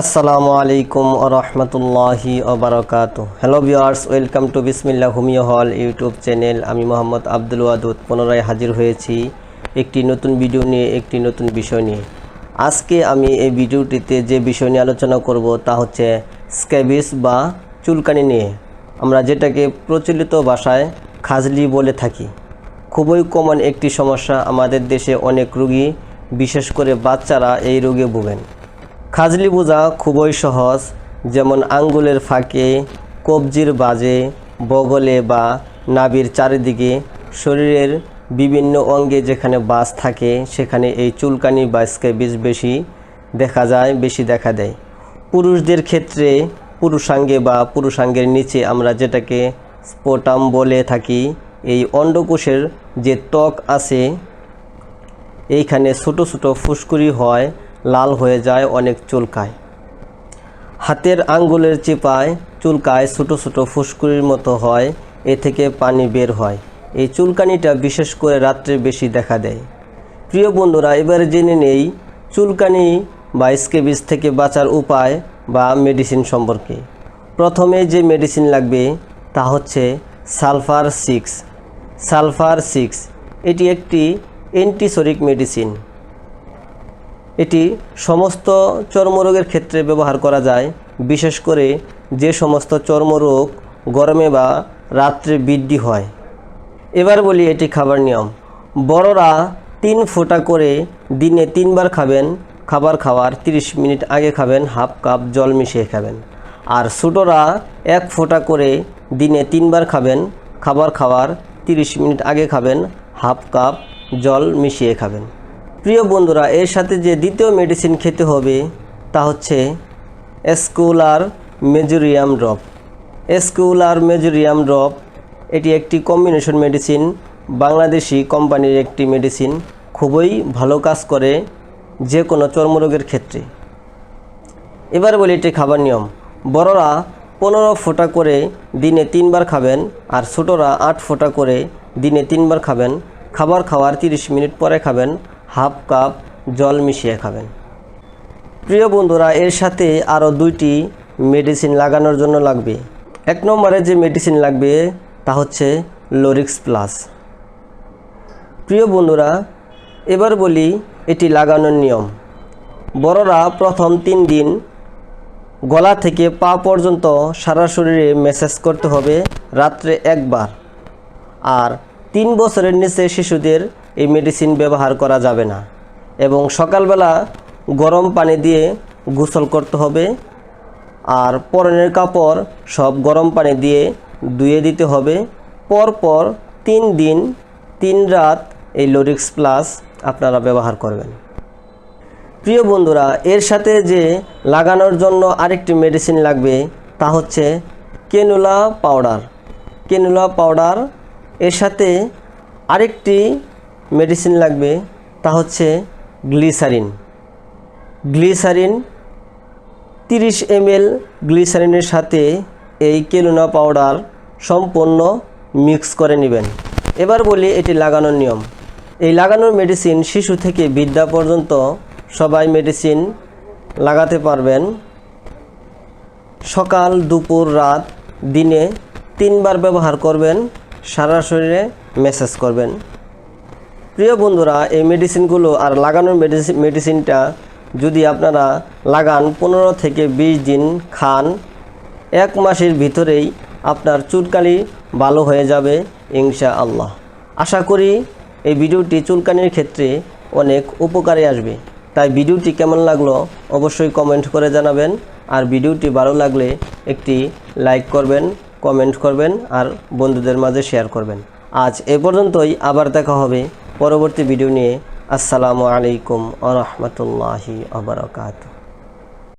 আসসালামু আলাইকুম রহমতুল্লাহি ওবরাকাত hello viewers welcome to Bismillah homeo hall YouTube channel আমি মোহাম্মদ আব্দুল ওয়াদুদ, পুনরায় হাজির হয়েছি একটি নতুন ভিডিও নিয়ে, একটি নতুন বিষয় নিয়ে। আজকে আমি এই ভিডিওটিতে যে বিষয় নিয়ে আলোচনা করব তা হচ্ছে স্ক্যাবিস বা চুলকানি নিয়ে। আমরা যেটাকে প্রচলিত ভাষায় খাজলি বলে থাকি। খুবই কমন একটি সমস্যা আমাদের দেশে অনেক রোগী, বিশেষ করে বাচ্চারা এই রোগে ভোগেন। খাজলি বোঝা খুবই সহজ, যেমন আঙ্গুলের ফাঁকে, কবজির বাজে, বগলে বা নাভির চারিদিকে, শরীরের বিভিন্ন অঙ্গে যেখানে বাস থাকে, সেখানে এই চুলকানি বা স্ক্যাবিস বেশি দেখা যায়, বেশি দেখা দেয়। পুরুষদের ক্ষেত্রে পুরুষাঙ্গে বা পুরুষাঙ্গের নিচে আমরা যেটাকে স্পোটাম বলে থাকি, এই অন্ডকোষের যে ত্বক আছে, এইখানে ছোট ছোট ফুসকুড়ি হয় লাল হয়ে যায়, অনেক চুলকায়। হাতের আঙ্গুলের চিপায় চুলকায় ছোটো ছোটো ফুসকুড়ির মতো হয়, এ থেকে পানি বের হয়। এই চুলকানিটা বিশেষ করে রাত্রে বেশি দেখা দেয়। প্রিয় বন্ধুরা, এবারে জেনে নেই চুলকানি বা স্কেবিস থেকে বাঁচার উপায় বা মেডিসিন সম্পর্কে। প্রথমে যে মেডিসিন লাগবে তা হচ্ছে সালফার সিক্স। সালফার সিক্স, এটি একটি অ্যান্টিসরিক মেডিসিন। এটি সমস্ত চর্মরোগের ক্ষেত্রে ব্যবহার করা যায়, বিশেষ করে যে সমস্ত চর্মরোগ গরমে বা রাত্রে বৃদ্ধি হয়। এবার বলি এটি খাবার নিয়ম। বড়রা তিন ফোঁটা করে দিনে তিনবার খাবেন, খাবার খাওয়ার 30 মিনিট আগে খাবেন, হাফ কাপ জল মিশিয়ে খাবেন। আর ছোটোরা এক ফোঁটা করে দিনে তিনবার খাবেন, খাবার খাওয়ার 30 মিনিট আগে খাবেন, হাফ কাপ জল মিশিয়ে খাবেন। প্রিয় বন্ধুরা, এর সাথে যে দ্বিতীয় মেডিসিন খেতে হবে তা হচ্ছে এসকুলার মেজোরিয়াম ড্রপ এসকুলার মেজোরিয়াম ড্রপ এটি একটি কম্বিনেশন মেডিসিন বাংলাদেশি কোম্পানির একটি মেডিসিন খুবই ভালো কাজ করে যে কোনো চর্মরোগের ক্ষেত্রে। এবার বলি এটি খাবার নিয়ম। বড়রা পনেরো ফোঁটা করে দিনে তিনবার খাবেন আর ছোটরা আট ফোঁটা করে দিনে তিনবার খাবেন। খাবার খাওয়ার 30 মিনিট পরে খাবেন। হাফ কাপ জল মিশিয়ে খাবেন। প্রিয় বন্ধুরা, এর সাথে আরও দুইটি মেডিসিন লাগানোর জন্য লাগবে। এক নম্বরে যে মেডিসিন লাগবে, তা হচ্ছে লোরিক্স প্লাস। প্রিয় বন্ধুরা, এবার বলি এটি লাগানোর নিয়ম। বড়রা প্রথম তিন দিন গলা থেকে পা পর্যন্ত সারা শরীরে ম্যাসাজ করতে হবে রাত্রে একবার। আর তিন বছরের নিচে শিশুদের এই মেডিসিন ব্যবহার করা যাবে না। এবং সকালবেলা গরম পানি দিয়ে গোসল করতে হবে। আর পরনের কাপড় সব গরম পানি দিয়ে ধুয়ে দিতে হবে। পরপর তিন দিন, তিন রাত এই লোরিক্স প্লাস আপনারা ব্যবহার করবেন। প্রিয় বন্ধুরা, এর সাথে যে লাগানোর জন্য আরেকটি মেডিসিন লাগবে তা হচ্ছে কেনুলা পাউডার কেনুলা পাউডার এর সাথে আরেকটি মেডিসিন লাগবে, তা হচ্ছে গ্লিসারিন। গ্লিসারিন তিরিশ এমএল গ্লিসারিনের সাথে এই কেলুনা পাউডার সম্পূর্ণ মিক্স করে নেবেন। এবার বলি এটি লাগানোর নিয়ম। এই লাগানোর মেডিসিন শিশু থেকে বৃদ্ধা পর্যন্ত সবাই মেডিসিন লাগাতে পারবেন। সকাল, দুপুর, রাত, দিনে তিনবার ব্যবহার করবেন, সারা শরীরে মেসেজ করবেন। প্রিয় বন্ধুরা, এই মেডিসিনগুলো আর লাগানোর মেডিসিন মেডিসিনটা যদি আপনারা লাগান, পনেরো থেকে বিশ দিন খান, এক মাসের ভিতরেই আপনার চুলকানি ভালো হয়ে যাবে ইনশা আল্লাহ আশা করি এই ভিডিওটি চুলকানির ক্ষেত্রে অনেক উপকারে আসবে। তাই ভিডিওটি কেমন লাগল অবশ্যই কমেন্ট করে জানাবেন আর ভিডিওটি ভালো লাগলে একটি লাইক করবেন কমেন্ট করবেন আর বন্ধুদের মাঝে শেয়ার করবেন। আজ এ পর্যন্তই, আবার দেখা হবে পরবর্তী ভিডিও নিয়ে আসসালামু আলাইকুম আ রহমতুল্লাহি আবরকাত